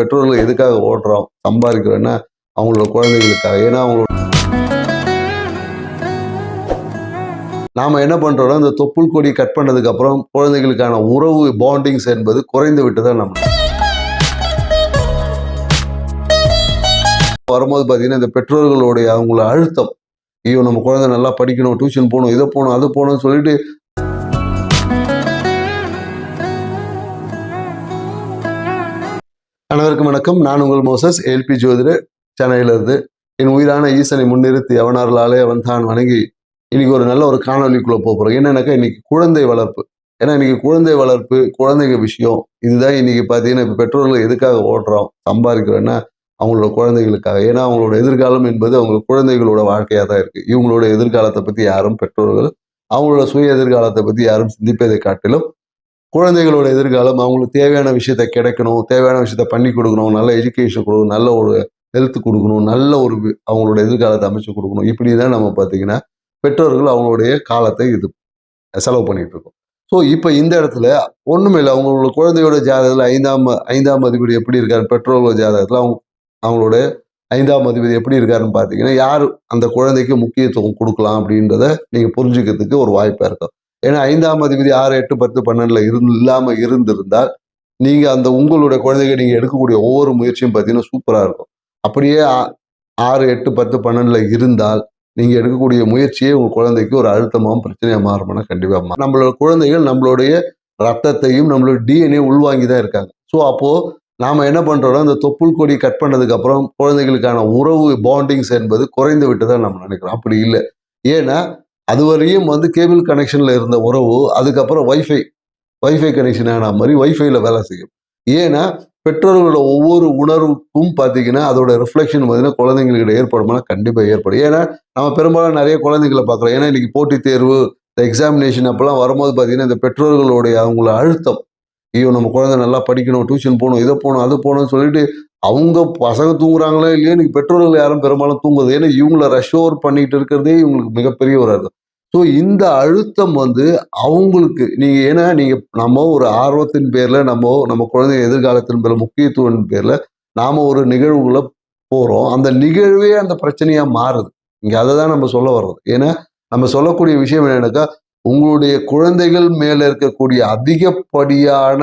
பெற்றோர்கள் எதுக்காக ஓடுறோம்? சம்பாதிக்கிறோன்னா அவங்களோட குழந்தைகளுக்காக. ஏன்னா அவங்களோட நாம என்ன பண்றோம்னா இந்த தொப்புள் கொடி கட் பண்ணதுக்கு அப்புறம் குழந்தைகளுக்கான உறவு பாண்டிங்ஸ் என்பது குறைந்து விட்டுதான் நம்ம வரும்போது பார்த்தீங்கன்னா இந்த பெற்றோர்களுடைய அவங்கள அழுத்தம். ஐயோ நம்ம குழந்தை நல்லா படிக்கணும் டியூஷன் போகணும் இதை போகணும் அது போகணும்னு சொல்லிட்டு அனைவருக்கும் வணக்கம். நான் உங்கள் மோசஸ் ஏல்பி ஜோதிடர் சென்னையிலிருந்து. என் உயிரான ஈசனை முன்னிறுத்தி அவனார்களாலே அவன் தான் வணங்கி இன்னைக்கு ஒரு நல்ல ஒரு காணொலிக்குள்ளே போக போறோம். என்னன்னாக்கா இன்னைக்கு குழந்தை வளர்ப்பு. ஏன்னா இன்னைக்கு குழந்தை வளர்ப்பு குழந்தைங்க விஷயம். இதுதான் இன்னைக்கு பார்த்தீங்கன்னா இப்போ பெற்றோர்கள் எதுக்காக ஓடுறோம் சம்பாதிக்கிறோன்னா அவங்களோட குழந்தைகளுக்காக. ஏன்னா அவங்களோட எதிர்காலம் என்பது அவங்க குழந்தைகளோட வாழ்க்கையாக தான் இருக்கு. இவங்களோட எதிர்காலத்தை பற்றி யாரும் பெற்றோர்கள் அவங்களோட சுய எதிர்காலத்தை பற்றி யாரும் சிந்திப்பதை காட்டிலும் குழந்தைகளோட எதிர்காலம் அவங்களுக்கு தேவையான விஷயத்த கிடைக்கணும் தேவையான விஷயத்த பண்ணி கொடுக்கணும் நல்ல எஜுகேஷன் கொடுக்கணும் நல்ல ஒரு ஹெல்த் கொடுக்கணும் நல்ல ஒரு அவங்களோட எதிர்காலத்தை அமைச்சு கொடுக்கணும். இப்படி தான் நம்ம பார்த்தீங்கன்னா பெற்றோர்கள் அவங்களுடைய காலத்தை இது செலவு பண்ணிட்டு இருக்கோம். ஸோ இப்போ இந்த இடத்துல ஒன்றுமே இல்லை. அவங்களோட குழந்தையோட ஜாதகத்தில் ஐந்தாம் ஐந்தாம் அதிபதி எப்படி இருக்காரு பெற்றோர்களோட ஜாதகத்தில் அவங்க அவங்களோட ஐந்தாம் அதிபதி எப்படி இருக்காருன்னு பார்த்தீங்கன்னா யார் அந்த குழந்தைக்கு முக்கியத்துவம் கொடுக்கலாம் அப்படின்றத நீங்கள் புரிஞ்சுக்கிறதுக்கு ஒரு வாய்ப்பாக இருக்கும். ஏன்னா ஐந்தாம் அதிபதி ஆறு எட்டு பத்து பன்னெண்டுல இருந்து இல்லாமல் இருந்திருந்தால் நீங்கள் அந்த உங்களுடைய குழந்தைங்க நீங்கள் எடுக்கக்கூடிய ஒவ்வொரு முயற்சியும் பார்த்தீங்கன்னா சூப்பராக இருக்கும். அப்படியே ஆ- ஆறு எட்டு பத்து பன்னெண்டுல இருந்தால் நீங்கள் எடுக்கக்கூடிய முயற்சியே உங்கள் குழந்தைக்கு ஒரு அழுத்தமாகவும் பிரச்சனையாக மாறும்னா கண்டிப்பாக மாறும் நம்மளோட குழந்தைகள் நம்மளுடைய ரத்தத்தையும் நம்மளோட டிஎன்ஏ உள்வாங்கி தான் இருக்காங்க. ஸோ அப்போது நாம என்ன பண்றோம்னா இந்த தொப்புள் கொடி கட் பண்ணதுக்கு அப்புறம் குழந்தைகளுக்கான உறவு பாண்டிங்ஸ் என்பது குறைந்து விட்டு தான் நம்ம நினைக்கிறோம். அப்படி இல்லை. ஏன்னா அதுவரையும் வந்து கேபிள் கனெக்ஷனில் இருந்த உறவு அதுக்கப்புறம் வைஃபை வைஃபை கனெக்ஷன் ஆன மாதிரி ஒய்ஃபைல வேலை செய்யும். ஏன்னா பெற்றோர்களோட ஒவ்வொரு உணர்வுக்கும் பார்த்தீங்கன்னா அதோட ரிஃப்ளெக்ஷன் பார்த்தீங்கன்னா குழந்தைங்களுக்கு ஏற்படுமானா கண்டிப்பாக ஏற்படும். ஏன்னா நம்ம பெரும்பாலும் நிறைய குழந்தைங்களை பார்க்குறோம். ஏன்னா இன்னைக்கு போட்டித் தேர்வு இந்த எக்ஸாமினேஷன் அப்போல்லாம் வரும்போது பார்த்தீங்கன்னா இந்த பெற்றோர்களுடைய அவங்கள அழுத்தம். ஐயோ நம்ம குழந்தை நல்லா படிக்கணும் டியூஷன் போகணும் இதை போகணும் அது போகணும்னு சொல்லிட்டு அவங்க பசங்க தூங்குறாங்களோ இல்லையோ? இன்னைக்கு பெற்றோர்கள் யாரும் பெரும்பாலும் தூங்குது ஏன்னா இவங்கள ரஷ் பண்ணிட்டு இருக்கிறதே இவங்களுக்கு மிகப்பெரிய ஒரு அர்த்தம். ஸோ இந்த அழுத்தம் வந்து அவங்களுக்கு நீங்கள் ஏன்னா நீங்கள் நம்ம ஒரு ஆர்வத்தின் பேரில் நம்ம நம்ம குழந்தை எதிர்காலத்தின் பேரில் முக்கியத்துவம் பேரில் நாம் ஒரு நிகழ்வுகளை போகிறோம் அந்த நிகழ்வே அந்த பிரச்சனையாக மாறுது. இங்கே அதை தான் நம்ம சொல்ல வர்றது. ஏன்னா நம்ம சொல்லக்கூடிய விஷயம் என்னென்னாக்கா உங்களுடைய குழந்தைகள் மேலே இருக்கக்கூடிய அதிகப்படியான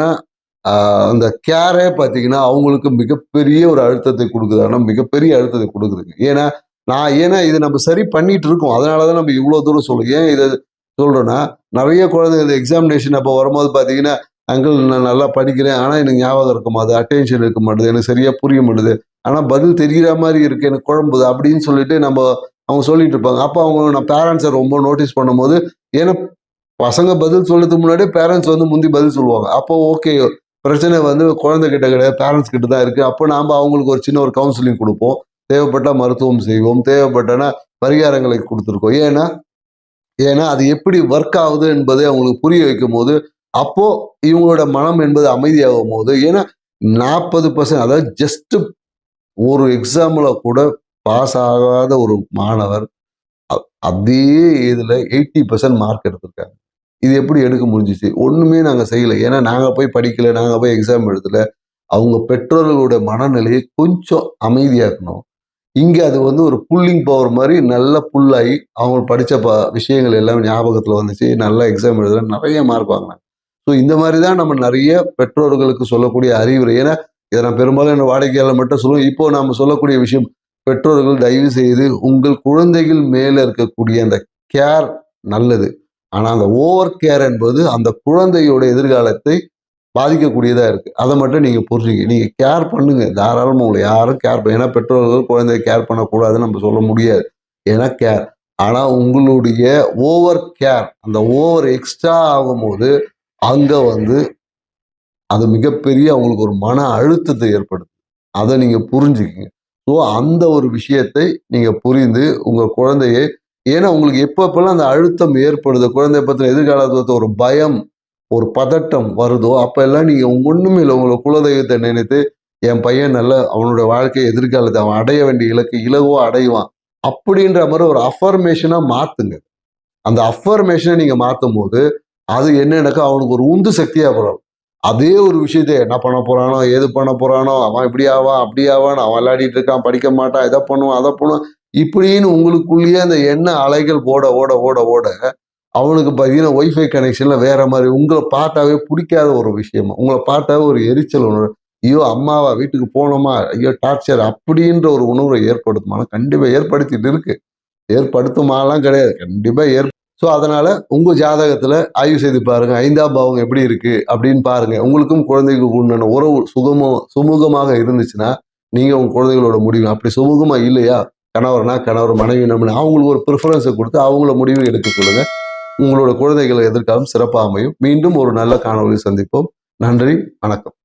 அந்த கேரே பார்த்தீங்கன்னா அவங்களுக்கு மிகப்பெரிய ஒரு அழுத்தத்தை கொடுக்குது. ஆனால் மிகப்பெரிய அழுத்தத்தை கொடுக்குதுங்க. ஏன்னா நான் ஏன்னா இது நம்ம சரி பண்ணிட்டு இருக்கோம் அதனாலதான் நம்ம இவ்வளோ தூரம் சொல்லுவோம் ஏன் இதை சொல்கிறோன்னா நிறைய குழந்தைகள் எக்ஸாமினேஷன் அப்போ வரும்போது பார்த்தீங்கன்னா அங்கிள் நான் நல்லா படிக்கிறேன் ஆனால் எனக்கு ஞாபகம் இருக்க மாட்டேது அட்டென்ஷன் இருக்க மாட்டுது எனக்கு சரியாக புரிய மாட்டேது. ஆனால் பதில் தெரிகிற மாதிரி இருக்கு எனக்கு குழம்புது அப்படின்னு சொல்லிட்டு நம்ம அவங்க சொல்லிட்டு இருப்பாங்க. அப்போ அவங்க நான் பேரண்ட்ஸை ரொம்ப நோட்டீஸ் பண்ணும்போது ஏன்னா பசங்க பதில் சொல்றதுக்கு முன்னாடியே பேரண்ட்ஸ் வந்து முந்தி பதில் சொல்லுவாங்க. அப்போ ஓகே பிரச்சனை வந்து குழந்தை கிட்ட கிடையாது பேரண்ட்ஸ் கிட்ட தான் இருக்கு. அப்போ நாம் அவங்களுக்கு ஒரு சின்ன ஒரு கவுன்சிலிங் கொடுப்போம். தேவைப்பட்டால் மருத்துவம் செய்வோம். தேவைப்பட்டனா பரிகாரங்களை கொடுத்துருக்கோம். ஏன்னா ஏன்னா அது எப்படி ஒர்க் ஆகுது என்பதை அவங்களுக்கு புரிய வைக்கும் போது அப்போ இவங்களோட மனம் என்பது அமைதியாகும் போது ஏன்னா நாற்பது பர்சன்ட் அதாவது ஜஸ்ட் ஒரு எக்ஸாமில் கூட பாஸ் ஆகாத ஒரு மாணவர் அதே இதில் எயிட்டி பர்சன்ட் மார்க் எடுத்திருக்காங்க. இது எப்படி எடுக்க முடிஞ்சிச்சு? ஒன்றுமே நாங்கள் செய்யலை. ஏன்னா நாங்கள் போய் படிக்கலை நாங்கள் போய் எக்ஸாம் எழுதலை. அவங்க பெற்றோர்களோட மனநிலையை கொஞ்சம் அமைதியாக்கணும். இங்கே அது வந்து ஒரு புல்லிங் பவர் மாதிரி நல்லா புல்லாகி அவங்க படித்த ப விஷயங்கள் எல்லாம் ஞாபகத்தில் வந்துச்சு. நல்லா எக்ஸாம் எழுதுல நிறைய மார்க் வாங்கினாங்க ஸோ இந்த மாதிரி தான் நம்ம நிறைய பெற்றோர்களுக்கு சொல்லக்கூடிய அறிவுரை. ஏன்னா இதை நான் பெரும்பாலும் என்ன வாடிக்கையாளர் மட்டும் சொல்லுவோம் இப்போ நாம் சொல்லக்கூடிய விஷயம் பெற்றோர்கள் தயவு செய்து உங்கள் குழந்தைகள் மேலே இருக்கக்கூடிய அந்த கேர் நல்லது. ஆனால் அந்த ஓவர் கேர் என்பது அந்த குழந்தையோட எதிர்காலத்தை பாதிக்கக்கூடியதாக இருக்குது அதை மட்டும் நீங்கள் புரிஞ்சுங்க நீங்கள் கேர் பண்ணுங்கள் தாராளமாக உங்களை யாரும் கேர் பண்ண ஏன்னா பெற்றோர்கள் குழந்தைய கேர் பண்ணக்கூடாதுன்னு நம்ம சொல்ல முடியாது. ஏன்னா கேர் ஆனால் உங்களுடைய ஓவர் கேர் அந்த ஓவர் எக்ஸ்ட்ரா ஆகும்போது அங்கே வந்து அது மிகப்பெரிய அவங்களுக்கு ஒரு மன அழுத்தத்தை ஏற்படுது அதை நீங்கள் புரிஞ்சுக்கிங்க. ஸோ அந்த ஒரு விஷயத்தை நீங்கள் புரிந்து உங்கள் குழந்தையை ஏன்னா உங்களுக்கு எப்போ எப்பெல்லாம் அந்த அழுத்தம் ஏற்படுது குழந்தைய பற்றின எதிர்காலத்தை ஒரு பயம் ஒரு பதட்டம் வருதோ அப்போ எல்லாம் நீங்க ஒண்ணுமே இல்லை. உங்களை குலதெய்வத்தை நினைத்து என் பையன் நல்ல அவனோட வாழ்க்கை எதிர்காலத்தை அவன் அடைய வேண்டிய இலக்கு இலகுவா அடைவான் அப்படின்ற மாதிரி ஒரு அஃபர்மேஷனாக மாத்துங்க. அந்த அஃபர்மேஷனை நீங்க மாற்றும் போது அது என்னன்னாக்கா அவனுக்கு ஒரு உந்து சக்தியா போகிறோம் அதே ஒரு விஷயத்தை என்ன பண்ண போறானோ ஏது பண்ண போறானோ அவன் இப்படி ஆவான் அப்படி ஆவான் அவன் விளையாடிட்டு இருக்கான் படிக்க மாட்டான் இதை பண்ணுவான் அதை பண்ணுவான். இப்படின்னு உங்களுக்குள்ளேயே அந்த எண்ண அலைகள் ஓட ஓட ஓட ஓட அவனுக்கு பார்த்தீங்கன்னா ஒய்ஃபை கனெக்ஷனில் வேற மாதிரி உங்களை பார்த்தாவே பிடிக்காத ஒரு விஷயமா உங்களை பார்த்தாவே ஒரு எரிச்சல் உணர்வு. ஐயோ அம்மாவா வீட்டுக்கு போனோமா ஐயோ டார்ச்சர் அப்படின்ற ஒரு உணர்வை ஏற்படுத்துமானா கண்டிப்பாக ஏற்படுத்திட்டு இருக்கு. ஏற்படுத்துமாலாம் கிடையாது. கண்டிப்பாக ஏற். ஸோ அதனால் உங்கள் ஜாதகத்தில் ஆய்வு செய்து பாருங்க. ஐந்தாம் பாவம் எப்படி இருக்குது அப்படின்னு பாருங்கள் உங்களுக்கும் குழந்தைகளுக்கு உண்டான உறவு சுகமோ சுமூகமாக இருந்துச்சுன்னா நீங்கள் உங்கள் குழந்தைகளோட முடிவு. அப்படி சுமூகமாக இல்லையா? கணவர்னா கணவர் மனைவி நம்ம அவங்களுக்கு ஒரு ப்ரிஃபரன்ஸை கொடுத்து அவங்கள முடிவு எடுக்க உங்களோட குழந்தைகளை எதிர்காலம் சிறப்பாக அமையும். மீண்டும் ஒரு நல்ல காணொலி சந்திப்போம். நன்றி வணக்கம்.